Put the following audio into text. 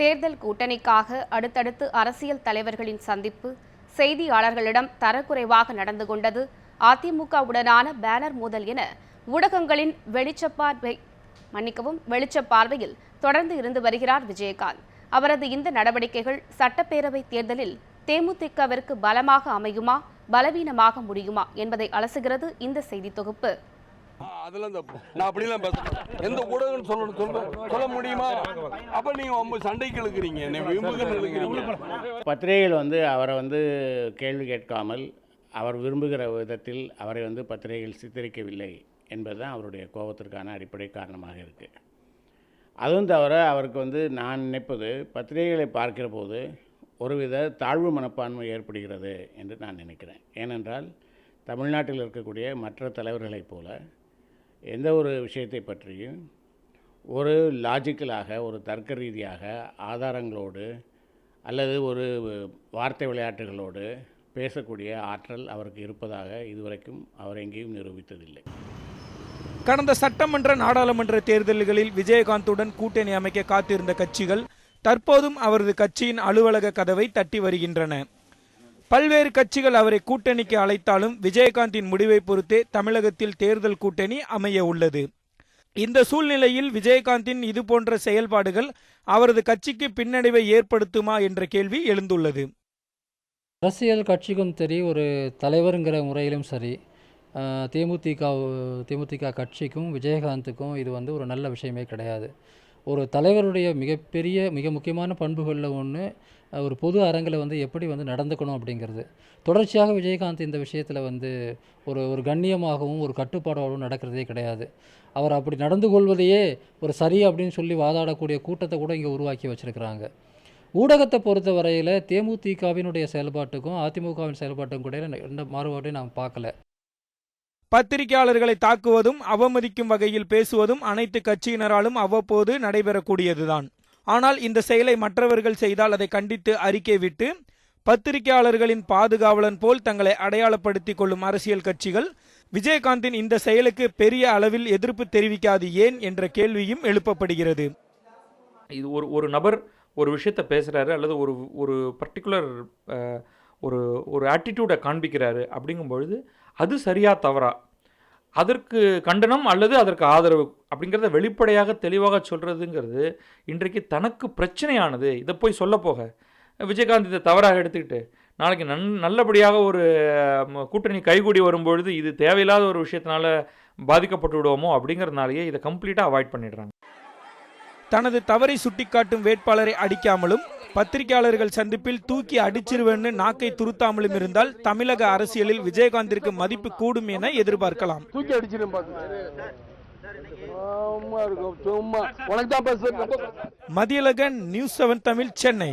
தேர்தல் கூட்டணிக்காக அடுத்தடுத்து அரசியல் தலைவர்களின் சந்திப்பு செய்தியாளர்களிடம் தரக்குறைவாக நடந்து கொண்டது அதிமுகவுடனான பேனர் மோதல் என ஊடகங்களின் வெளிச்சப்பார்வை மன்னிக்கவும் வெளிச்ச பார்வையில் தொடர்ந்து இருந்து வருகிறார் விஜயகாந்த். அவரது இந்த நடவடிக்கைகள் சட்டப்பேரவை தேர்தலில் தேமுதிகவிற்கு பலமாக அமையுமா பலவீனமாக முடியுமா என்பதை அலசுகிறது இந்த செய்தி தொகுப்பு. அதெல்லாம் தப்பு. நான் அப்படிலாம் பேசுறேன் எந்த ஊடகம் சொல்லணும் சொல்ல சொல்ல முடியுமா? அப்ப நீங்க ரொம்ப சண்டைக்கு இழுக்கிறீங்க. என்னை பத்திரிகைகள் வந்து அவரை வந்து கேள்வி கேட்காமல் அவர் விரும்புகிற விதத்தில் அவரை வந்து பத்திரிகைகள் சித்தரிக்கவில்லை என்பதுதான் அவருடைய கோபத்திற்கான அடிப்படை காரணமாக இருக்குது அதுவும் தவிர அவருக்கு வந்து நான் நினைப்பது பத்திரிகைகளை பார்க்கிற போது ஒருவித தாழ்வு மனப்பான்மை ஏற்படுகிறது என்று நான் நினைக்கிறேன். ஏனென்றால் தமிழ்நாட்டில் இருக்கக்கூடிய மற்ற தலைவர்களைப் போல எந்த ஒரு விஷயத்தை பற்றியும் ஒரு லாஜிக்கலாக ஒரு தர்க்க ரீதியாக ஆதாரங்களோடு அல்லது ஒரு வார்த்தை விளையாட்டுகளோடு பேசக்கூடிய ஆற்றல் அவருக்கு இருப்பதாக இதுவரைக்கும் அவர் எங்கேயும் நிரூபித்ததில்லை. கடந்த சட்டமன்ற நாடாளுமன்ற தேர்தல்களில் விஜயகாந்துடன் கூட்டணி அமைக்க காத்திருந்த கட்சிகள் தற்போதும் அவரது கட்சியின் அலுவலக கதவை தட்டி வருகின்றன. பல்வேறு கட்சிகள் அவரை கூட்டணிக்கு அழைத்தாலும் விஜயகாந்தின் முடிவை பொறுத்தே தமிழகத்தில் தேர்தல் கூட்டணி அமைய உள்ளது. இந்த சூழ்நிலையில் விஜயகாந்தின் இது போன்ற செயல்பாடுகள் அவரது கட்சிக்கு பின்னடைவை ஏற்படுத்துமா என்ற கேள்வி எழுந்துள்ளது. அரசியல் கட்சிக்கும் சரி ஒரு தலைவருங்கிற முறையிலும் சரி தேமுதிக தேமுதிக கட்சிக்கும் விஜயகாந்துக்கும் இது வந்து ஒரு நல்ல விஷயமே கிடையாது. ஒரு தலைவருடைய மிகப்பெரிய மிக முக்கியமான பண்புகளில் ஒன்று ஒரு பொது அரங்கில் வந்து எப்படி வந்து நடந்துக்கணும் அப்படிங்கிறது. தொடர்ச்சியாக விஜயகாந்த் இந்த விஷயத்தில் வந்து ஒரு ஒரு கண்ணியமாகவும் ஒரு கட்டுப்பாடாகவும் நடக்கிறதே கிடையாது. அவர் அப்படி நடந்து கொள்வதையே ஒரு சரி அப்படின்னு சொல்லி வாதாடக்கூடிய கூட்டத்தை கூட இங்கே உருவாக்கி வச்சுருக்கிறாங்க. ஊடகத்தை பொறுத்த வரையில் தேமுதிகவினுடைய செயல்பாட்டுக்கும் அதிமுகவின் செயல்பாட்டுக்கும் கூட எந்த மாறுபாட்டையும் நாம் பார்க்கல. பத்திரிகையாளர்களை தாக்குவதும் அவமதிக்கும் வகையில் பேசுவதும் அனைத்து கட்சியினராலும் அவ்வப்போது நடைபெறக்கூடியதுதான். ஆனால் இந்த செயலை மற்றவர்கள் செய்தால் அதை கண்டித்து அறிக்கை விட்டு பத்திரிகையாளர்களின் பாதுகாவலன் போல் தங்களை அடையாளப்படுத்திக் கொள்ளும் அரசியல் கட்சிகள் விஜயகாந்தின் இந்த செயலுக்கு பெரிய அளவில் எதிர்ப்பு தெரிவிக்காது ஏன் என்ற கேள்வியும் எழுப்பப்படுகிறது. இது ஒரு ஒரு நபர் ஒரு விஷயத்தை பேசுகிறாரு அல்லது ஒரு ஒரு பர்டிகுலர் ஒரு ஒரு ஆட்டிடியூடை காண்பிக்கிறாரு அப்படிங்கும்பொழுது அது சரியா தவறா? அதற்கு கண்டனம் அல்லது அதற்கு ஆதரவு? அப்படிங்கிறத வெளிப்படையாக தெளிவாக சொல்கிறதுங்கிறது இன்றைக்கு தனக்கு பிரச்சனையானது. இதை போய் சொல்ல போக. விஜயகாந்த் இதை தவறாக எடுத்துக்கிட்டு நாளைக்கு நன் நல்லபடியாக ஒரு கூட்டணி கைகூடி வரும்பொழுது இது தேவையில்லாத ஒரு விஷயத்தினால பாதிக்கப்பட்டு விடுவோமோ அப்படிங்கிறதுனாலேயே இதை கம்ப்ளீட்டாக அவாய்ட் பண்ணிடுறாங்க. தனது தவறை சுட்டிக்காட்டும் வேட்பாளரை அடிக்காமலும் பத்திரிகையாளர்கள் சந்திப்பில் தூக்கி அடிச்சிருவேன்னு நாக்கை துருத்தாமலும் இருந்தால் தமிழக அரசியலில் விஜயகாந்திற்கு மதிப்பு கூடும் என எதிர்பார்க்கலாம். Mathiyazhagan news seven Tamil Chennai.